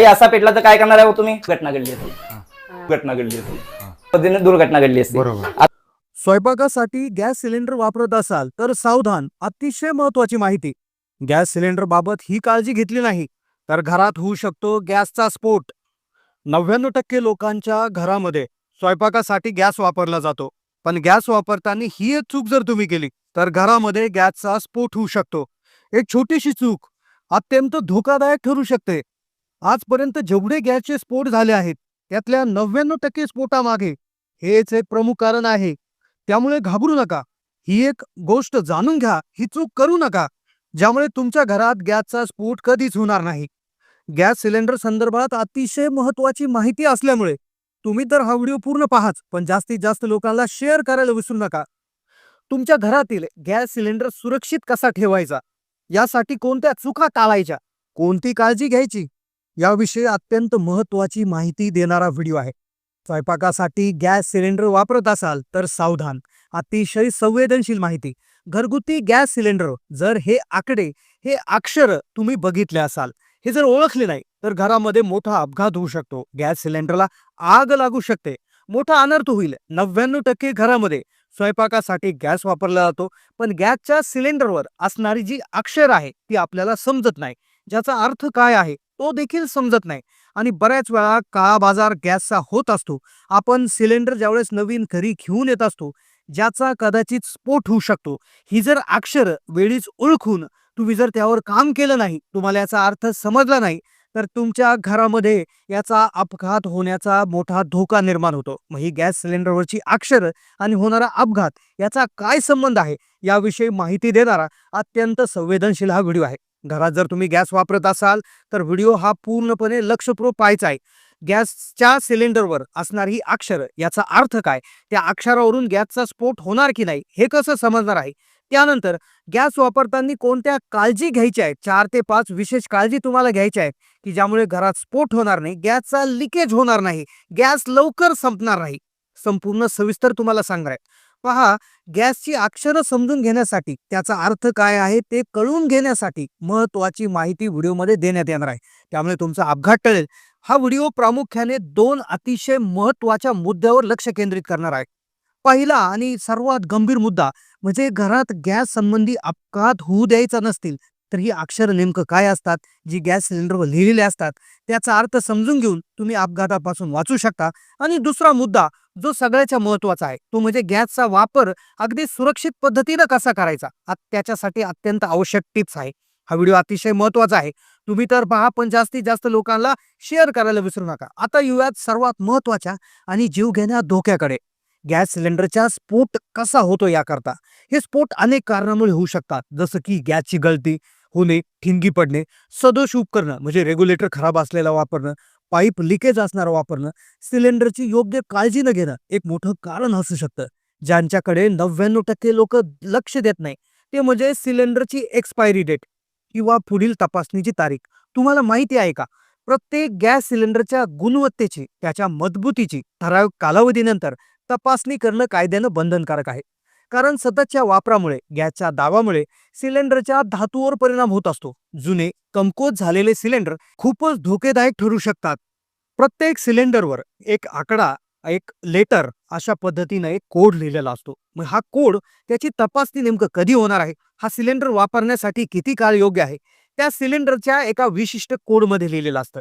काही असा पेटला तर काय करणार आहे हो तुम्ही? घटना घडली असती. घटना घडली असती. पद्धतीने दुर्घटना घडली असती. बरोबर. स्वयंपाकासाठी गॅस सिलेंडर वापरत असाल तर सावधान अतिशय महत्वाची माहिती. गॅस सिलेंडर बाबत ही काळजी घेतली नाही तर घरात होऊ शकतो गॅसचा स्फोट. नव्याण्णव टक्के लोकांच्या घरामध्ये स्वयंपाकासाठी गॅस वापरला जातो. पण गॅस वापरताना ही एक चूक जर तुम्ही केली तर घरामध्ये गॅसचा स्फोट होऊ शकतो. एक छोटीशी चूक अत्यंत धोकादायक ठरू शकते. आजपर्यंत जेवढे गॅसचे स्फोट झाले आहेत त्यातल्या नव्याण्णव टक्के स्फोटामागे हेच एक प्रमुख कारण आहे. त्यामुळे घाबरू नका. ही एक गोष्ट जाणून घ्या ही चूक करू नका ज्यामुळे तुमच्या घरात गॅसचा स्फोट कधीच होणार नाही. गॅस सिलेंडर संदर्भात अतिशय महत्वाची माहिती असल्यामुळे तुम्ही तर हा व्हिडिओ पूर्ण पाहाच पण जास्तीत जास्त लोकांना शेअर करायला विसरू नका. तुमच्या घरातील गॅस सिलेंडर सुरक्षित कसा ठेवायचा? यासाठी कोणत्या चुका टाळायच्या? कोणती काळजी घ्यायची? याविषयी अत्यंत महत्वाची माहिती देणारा व्हिडिओ आहे. स्वयंपाकासाठी गॅस सिलेंडर वापरत असाल तर सावधान. अतिशय संवेदनशील माहिती. घरगुती गॅस सिलेंडर जर हे आकडे हे अक्षर तुम्ही बघितले असाल हे जर ओळखले नाही तर घरामध्ये मोठा अपघात होऊ शकतो. गॅस सिलेंडरला आग लागू शकते. मोठा अनर्थ होईल. नव्याण्णव टक्के घरामध्ये स्वयंपाकासाठी गॅस वापरला जातो पण गॅसच्या सिलेंडरवर असणारी जी अक्षर आहे ती आपल्याला समजत नाही. ज्याचा अर्थ काय आहे? तो देखील समजत नाही. आणि बऱ्याच वेळा काळा बाजार गॅसचा होत असतो. आपण सिलेंडर ज्यावेळेस नवीन घरी घेऊन येत असतो ज्याचा कदाचित स्फोट होऊ शकतो. ही जर अक्षर वेळीच ओळखून तुम्ही जर त्यावर काम केलं नाही तुम्हाला याचा अर्थ समजला नाही तर तुमच्या घरामध्ये याचा अपघात होण्याचा मोठा धोका निर्माण होतो. मग ही गॅस सिलेंडरवरची अक्षर आणि होणारा अपघात याचा काय संबंध आहे? याविषयी माहिती देणारा अत्यंत संवेदनशील हा व्हिडिओ आहे. घरात जर तुम्ही गॅस वापरत असाल तर व्हिडिओ हा पूर्णपणे लक्षपूर्वक पाहायचा आहे. गॅसच्या सिलेंडरवर असणारी ही अक्षर याचा अर्थ काय? त्या अक्षरावरून गॅसचा स्फोट होणार की नाही हे कसं समजणार आहे? त्यानंतर गॅस वापरताना कोणत्या काळजी घ्यायच्या आहेत? चार ते पाच विशेष काळजी तुम्हाला घ्यायच्या आहेत की ज्यामुळे घरात स्फोट होणार नाही गॅसचा लिकेज होणार नाही गॅस लवकर संपणार नाही. संपूर्ण सविस्तर तुम्हाला सांगणार आहे. पहा गॅसची अक्षरं समजून घेण्यासाठी त्याचा अर्थ काय आहे ते कळून घेण्यासाठी महत्वाची माहिती व्हिडिओमध्ये देण्यात येणार आहे. त्यामुळे तुमचा अपघात टळेल. हा व्हिडिओ प्रामुख्याने दोन अतिशय महत्त्वाच्या मुद्द्यावर लक्ष केंद्रित करणार आहे. पहिला आणि सर्वात गंभीर मुद्दा म्हणजे घरात गॅस संबंधी अपघात होऊ द्यायचा नसतील तर ही अक्षर नेमकं काय असतात? जी गॅस सिलेंडरवर लिहिलेले असतात त्याचा अर्थ समजून घेऊन तुम्ही अपघातापासून वाचू शकता. आणि दुसरा मुद्दा जो सगळ्याच्या महत्त्वाचा आहे तो म्हणजे गॅसचा वापर अगदी सुरक्षित पद्धतीनं कसा करायचा? आ- त्याच्यासाठी अत्यंत आवश्यक टिप्स आहे. हा व्हिडिओ अतिशय महत्त्वाचा आहे. तुम्ही तर पहा पण जास्तीत जास्त लोकांना शेअर करायला विसरू नका. आता येऊयात सर्वात महत्त्वाच्या आणि जीवघेण्या धोक्याकडे. गॅस सिलेंडरचा स्फोट कसा होतो याकरता? हे स्फोट अनेक कारणामुळे होऊ शकतात. जसं की गॅसची गळती होणे ठिणगी पडणे सदोष उपकरणं म्हणजे रेग्युलेटर खराब असलेला वापरणं पाईप लिकेज असणारं वापरणं सिलेंडरची योग्य काळजी न घेणं एक मोठं कारण असू शकतं. ज्यांच्याकडे नव्याण्णव टक्के लोक लक्ष देत नाही ते म्हणजे सिलेंडरची एक्सपायरी डेट किंवा पुढील तपासणीची तारीख. तुम्हाला माहिती आहे का? प्रत्येक गॅस सिलेंडरच्या गुणवत्तेची त्याच्या मजबूतीची ठराविक कालावधीनंतर तपासणी करणं कायद्यानं बंधनकारक आहे. कारण सततच्या वापरामुळे गॅसच्या दाबामुळे सिलेंडरच्या धातूवर परिणाम होत असतो. जुने कमकोत झालेले सिलेंडर खूपच धोकेदायक ठरू शकतात. प्रत्येक सिलेंडरवर एक आकडा एक लेटर अशा पद्धतीनं एक कोड लिहिलेला असतो. मग हा कोड त्याची तपासणी नेमकं कधी होणार आहे? हा सिलेंडर वापरण्यासाठी किती काळ योग्य आहे? त्या सिलेंडरच्या एका विशिष्ट कोडमध्ये लिहिलेलं असतं.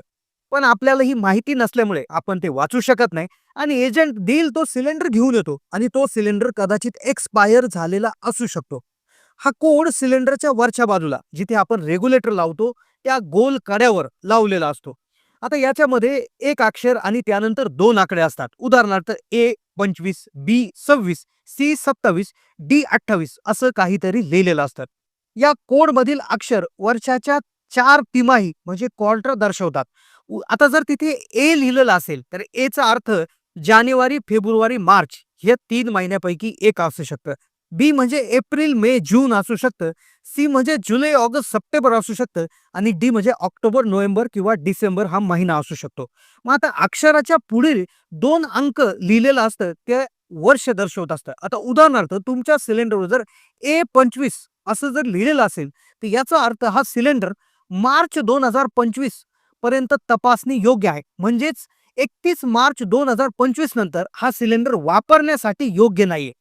पण आपल्याला ही माहिती नसल्यामुळे आपण ते वाचू शकत नाही. आणि एजंट देईल तो सिलेंडर घेऊन येतो आणि तो सिलेंडर कदाचित एक्सपायर झालेला असू शकतो. हा कोड सिलेंडरच्या वरच्या बाजूला जिथे आपण रेग्युलेटर लावतो त्या गोल कड्यावर लावलेला असतो. आता याच्यामध्ये एक अक्षर आणि त्यानंतर दोन आकडे असतात. उदाहरणार्थ ए पंचवीस बी सव्वीस सी सत्तावीस डी अठ्ठावीस असं काहीतरी लिहिलेलं असतं. या कोडमधील अक्षर वर्षाच्या चार तिमाही म्हणजे क्वार्टर दर्शवतात. आता जर तिथे ए लिहिलेलं असेल तर एचा अर्थ जानेवारी फेब्रुवारी मार्च हे तीन महिन्यापैकी एक असू शकतं. बी म्हणजे एप्रिल मे जून असू शकतं. सी म्हणजे जुलै ऑगस्ट सप्टेंबर असू शकतं. आणि डी म्हणजे ऑक्टोबर नोव्हेंबर किंवा डिसेंबर हा महिना असू शकतो. मग आता अक्षराच्या पुढील दोन अंक लिहिलेलं असतं ते वर्ष दर्शवत असतं. आता उदाहरणार्थ तुमच्या सिलेंडरवर जर ए पंचवीस असं जर लिहिलेलं असेल तर याचा अर्थ हा सिलेंडर मार्च दोन हजार पंचवीस पर्यंत तपासणी योग्य आहे. म्हणजेच एकतीस मार्च दोन हजार पंचवीस नंतर हा सिलेंडर वापरण्यासाठी योग्य नाहीये.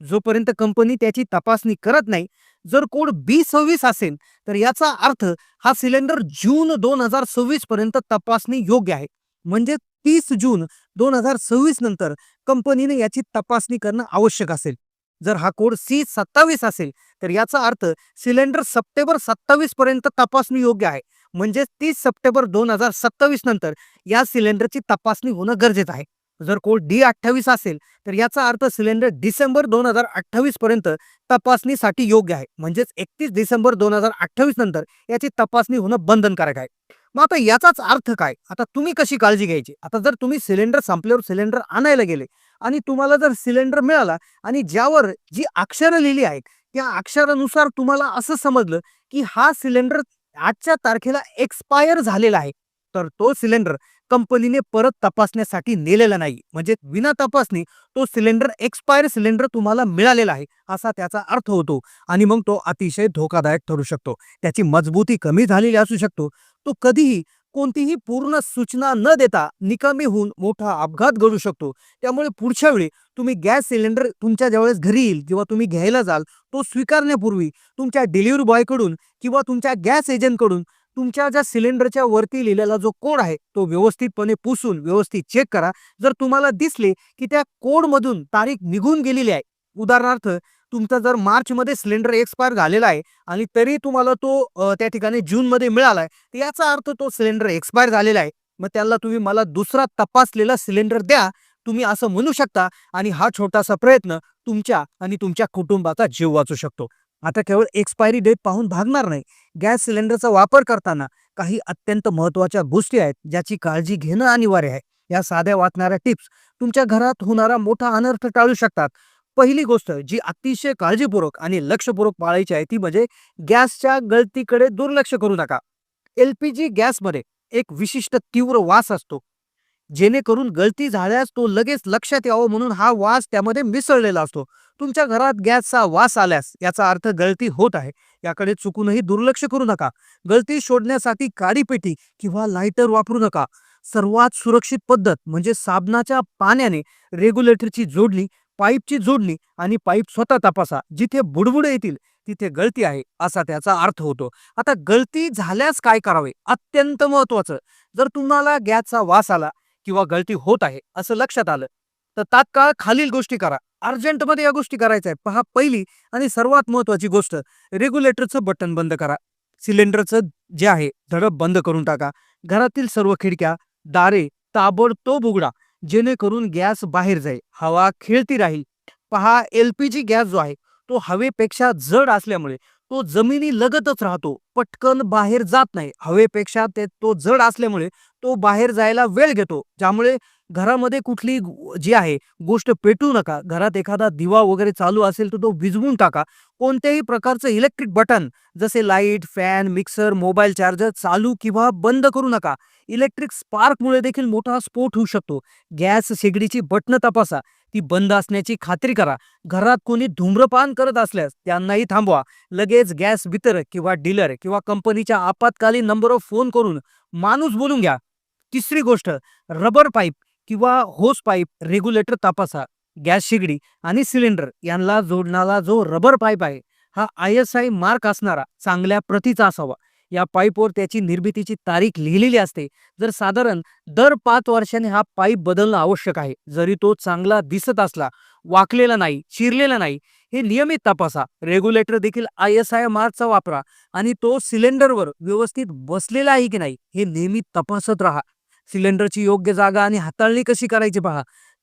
जोपर्यंत कंपनी त्याची तपासणी करत नाही जर कोड बी सव्वीस असेल तर याचा अर्थ हा सिलेंडर जून दोन हजार सव्वीस पर्यंत तपासणी योग्य आहे. म्हणजे तीस जून दोन हजार सव्वीस नंतर कंपनीने याची तपासणी करणं आवश्यक असेल. जर हा कोड सी सत्तावीस असेल तर याचा अर्थ सिलेंडर सप्टेंबर सत्तावीस पर्यंत तपासणी योग्य आहे. म्हणजे तीस सप्टेंबर दोन हजार सत्तावीस नंतर या सिलेंडरची तपासणी होणं गरजेचं आहे. जर कोड डी अठ्ठावीस असेल तर याचा अर्थ सिलेंडर डिसेंबर दोन हजार अठ्ठावीस पर्यंत तपासणीसाठी योग्य आहे. म्हणजेच एकतीस डिसेंबर दोन हजार अठ्ठावीस नंतर याची तपासणी होणं बंधनकारक आहे. मग आता याचाच अर्थ काय? आता तुम्ही कशी काळजी घ्यायची? आता जर तुम्ही सिलेंडर संपल्यावर सिलेंडर आणायला गेले आणि तुम्हाला जर सिलेंडर मिळाला आणि ज्यावर जी अक्षरं लिहिली आहेत त्या अक्षरानुसार तुम्हाला असं समजलं की हा सिलेंडर आजच्या तारखेला एक्सपायर झालेला आहे. तर तो सिलेंडर कंपनीने परत तपासण्यासाठी नेलेला नाही. म्हणजे विना तपासणी तो सिलेंडर एक्सपायर सिलेंडर तुम्हाला मिळालेला आहे असा त्याचा अर्थ होतो. आणि मग तो अतिशय धोकादायक ठरू शकतो. त्याची मजबूती कमी झालेली असू शकतो. तो कधीही कोणतीही पूर्ण सूचना न देता निकामी होऊन मोठा अपघात घडू शकतो. त्यामुळे पुढच्या वेळी तुम्ही गॅस सिलेंडर तुमच्या ज्यावेळेस घरी येईल किंवा तुम्ही घ्यायला जाल तो स्वीकारण्यापूर्वी तुमच्या डिलिव्हरी बॉयकडून किंवा तुमच्या गॅस एजंटकडून तुमच्या ज्या सिलेंडरच्या वरती लिहिलेला जो कोड आहे तो व्यवस्थितपणे पुसून व्यवस्थित चेक करा. जर तुम्हाला दिसले की त्या कोडमधून तारीख निघून गेलेली आहे उदाहरणार्थ तुमचा जर मार्चमध्ये सिलेंडर एक्सपायर झालेला आहे आणि तरी तुम्हाला तो त्या ठिकाणी जूनमध्ये मिळाला आहे तर याचा अर्थ तो सिलेंडर एक्सपायर झालेला आहे. मग त्याला तुम्ही मला दुसरा तपासलेला सिलेंडर द्या. तुम्ही असं म्हणू शकता आणि हा छोटासा प्रयत्न तुमच्या आणि तुमच्या कुटुंबाचा जीव वाचू शकतो. आता केवळ एक्सपायरी डेट पाहून भागणार नाही. गॅस सिलेंडरचा वापर करताना काही अत्यंत महत्त्वाच्या गोष्टी आहेत ज्याची काळजी घेणं अनिवार्य आहे. या साध्या वाचणाऱ्या टिप्स तुमच्या घरात होणारा मोठा अनर्थ टाळू शकतात. पहिली गोष्ट जी अतिशय काळजीपूर्वक आणि लक्षपूर्वक पाळायची आहे ती म्हणजे गॅसच्या गळतीकडे दुर्लक्ष करू नका. एल पी जी गॅसमध्ये एक विशिष्ट तीव्र वास असतो. जेणेकरून गळती झाल्यास तो लगेच लक्षात यावं म्हणून हा वास त्यामध्ये मिसळलेला असतो. तुमच्या घरात गॅसचा वास आल्यास याचा अर्थ गळती होत आहे. याकडे चुकूनही दुर्लक्ष करू नका. गळती शोधण्यासाठी काडीपेटी किंवा लायटर वापरू नका. सर्वात सुरक्षित पद्धत म्हणजे साबणाच्या पाण्याने रेग्युलेटरची जोडणी पाईपची जोडणी आणि पाईप स्वतः तपासा जिथे बुडबुडे येतील तिथे गळती आहे असा त्याचा अर्थ होतो. आता गळती झाल्यास काय करावे? अत्यंत महत्वाचं जर तुम्हाला गॅसचा वास आला किंवा गळती होत आहे असं लक्षात आलं तर तात्काळ खालील गोष्टी करा. अर्जंटमध्ये या गोष्टी करायच्या आहेत. पहा पहिली आणि सर्वात महत्वाची गोष्ट रेग्युलेटरचं बटन बंद करा. सिलेंडरचं जे आहे धडप बंद करून टाका. घरातील सर्व खिडक्या दारे ताबडतोब उघडा. जेणेकरून गॅस बाहेर जाईल हवा खेळती राहील. पहा एल पी जी गॅस जो आहे तो हवेपेक्षा जड असल्यामुळे तो जमिनी लगतच राहतो. पटकन बाहेर जात नाही. हवेपेक्षा ते तो जड असल्यामुळे तो बाहेर जायला वेळ घेतो ज्यामुळे घरामध्ये कुठली जी आहे गोष्ट पेटू नका. घरात एखादा दिवा वगैरे चालू असेल तर तो विझवून टाका. कोणत्याही प्रकारचं इलेक्ट्रिक बटन जसे light fan mixer mobile charger चालू किंवा बंद करू नका. इलेक्ट्रिक स्पार्कमुळे देखील मोठा स्फोट होऊ शकतो. गॅस शेगडीची बटणं तपासा. ती बंद असण्याची खात्री करा. घरात कोणी धूम्रपान करत असल्यास त्यांनाही थांबवा. लगेच गॅस वितरक किंवा डीलर किंवा कंपनीच्या आपत्कालीन नंबरवर फोन करून माणूस बोलून घ्या. तिसरी गोष्ट रबर पाईप किंवा होस पाईप रेग्युलेटर तपासा. गॅस शिगडी आणि सिलेंडर यांना जोडणारा जो रबर पाईप आहे हा आय एस आय मार्क असणारा चांगल्या प्रतीचा असावा. या पाईपवर त्याची निर्मितीची तारीख लिहिलेली असते. जर साधारण दर पाच वर्षाने हा पाईप बदलणं आवश्यक आहे. जरी तो चांगला दिसत असला वाकलेला नाही चिरलेला नाही हे नियमित तपासा. रेग्युलेटर देखील आय एस आय मार्कचा वापरा आणि तो सिलेंडरवर व्यवस्थित बसलेला आहे की नाही हे नेहमी तपासत राहा. सिलेंडरची योग्य जागा आणि हाताळणी कशी करायची पहा.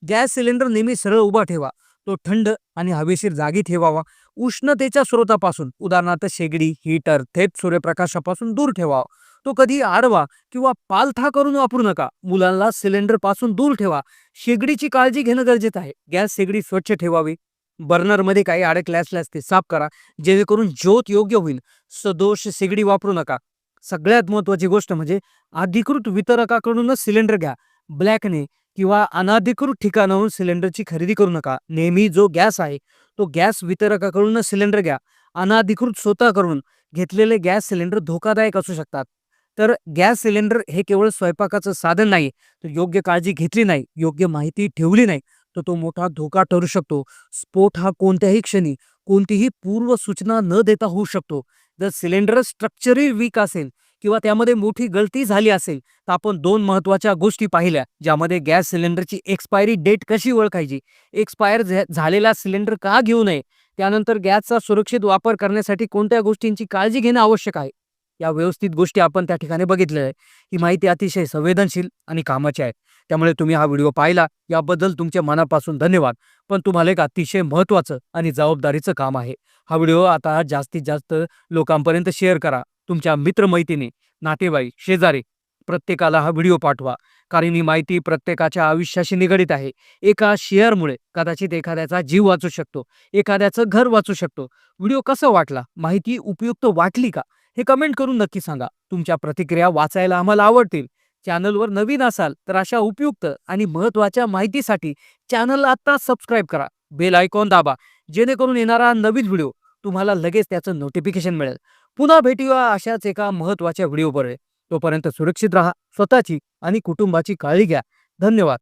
गॅस सिलेंडर नेहमी सरळ उभा ठेवा. तो थंड आणि हवेशीर जागी ठेवावा. उष्णतेच्या स्रोतापासून उदाहरणार्थ शेगडी हीटर थेट सूर्यप्रकाशापासून दूर ठेवावा. तो कधी आडवा किंवा पालथा करून वापरू नका. मुलांना सिलेंडरपासून दूर ठेवा. शेगडीची काळजी घेणं गरजेचं आहे. गॅस शेगडी स्वच्छ ठेवावी. बर्नरमध्ये काही अडकले ते साफ करा. जेणेकरून ज्योत योग्य होईल. सदोष शेगडी वापरू नका. सगळ्यात महत्वाची गोष्ट म्हणजे अधिकृत वितरकाकडूनच सिलेंडर घ्या. ब्लॅकने किंवा अनाधिकृत ठिकाणाहून सिलेंडरची खरेदी करू नका. नेहमी जो गॅस आहे तो गॅस वितरकाकडूनच सिलेंडर घ्या. अनाधिकृत स्वतःकडून घेतलेले गॅस सिलेंडर धोकादायक असू शकतात. तर गॅस सिलेंडर हे केवळ स्वयंपाकाचं साधन नाही तर योग्य काळजी घेतली नाही योग्य माहिती ठेवली नाही तर तो मोठा धोका ठरू शकतो. स्फोट हा कोणत्याही क्षणी कोणतीही पूर्व सूचना न देता होऊ शकतो. जर सिलेंडर स्ट्रक्चरही वीक असेल किंवा त्यामध्ये मोठी गळती झाली असेल तर आपण दोन महत्त्वाच्या गोष्टी पाहिल्या ज्यामध्ये गॅस सिलेंडरची एक्सपायरी डेट कशी ओळखायची? एक्सपायर झालेला सिलेंडर का घेऊ नये? त्यानंतर गॅसचा सुरक्षित वापर करण्यासाठी कोणत्या गोष्टींची काळजी घेणं आवश्यक आहे? या व्यवस्थित गोष्टी आपण त्या ठिकाणी बघितल्या आहे ही माहिती अतिशय संवेदनशील आणि कामाची आहे. त्यामुळे तुम्ही हा व्हिडिओ पाहिला. याबद्दल तुमच्या मनापासून धन्यवाद. पण तुम्हाला एक अतिशय महत्त्वाचं आणि जबाबदारीचं काम आहे. हा व्हिडिओ आता जास्तीत जास्त लोकांपर्यंत शेअर करा. तुमच्या मित्रमैत्रिणी नातेवाईक शेजारी प्रत्येकाला हा व्हिडिओ पाठवा. कारण ही माहिती प्रत्येकाच्या आयुष्याशी निगडीत आहे. एका शेअरमुळे कदाचित एखाद्याचा जीव वाचू शकतो. एखाद्याचं घर वाचू शकतो. व्हिडिओ कसा वाटला? माहिती उपयुक्त वाटली का? हे कमेंट करून नक्की सांगा. तुमच्या प्रतिक्रिया वाचायला आम्हाला आवडतील. चॅनलवर नवीन असाल तर अशा उपयुक्त आणि महत्त्वाच्या माहितीसाठी चॅनलला आत्ता सबस्क्राईब करा. बेल आयकॉन दाबा जेणेकरून येणारा नवीन व्हिडिओ तुम्हाला लगेच त्याचं नोटिफिकेशन मिळेल. पुन्हा भेटूया अशाच एका महत्त्वाच्या व्हिडिओवर तोपर्यंत सुरक्षित राहा स्वतःची आणि कुटुंबाची काळजी घ्या. धन्यवाद.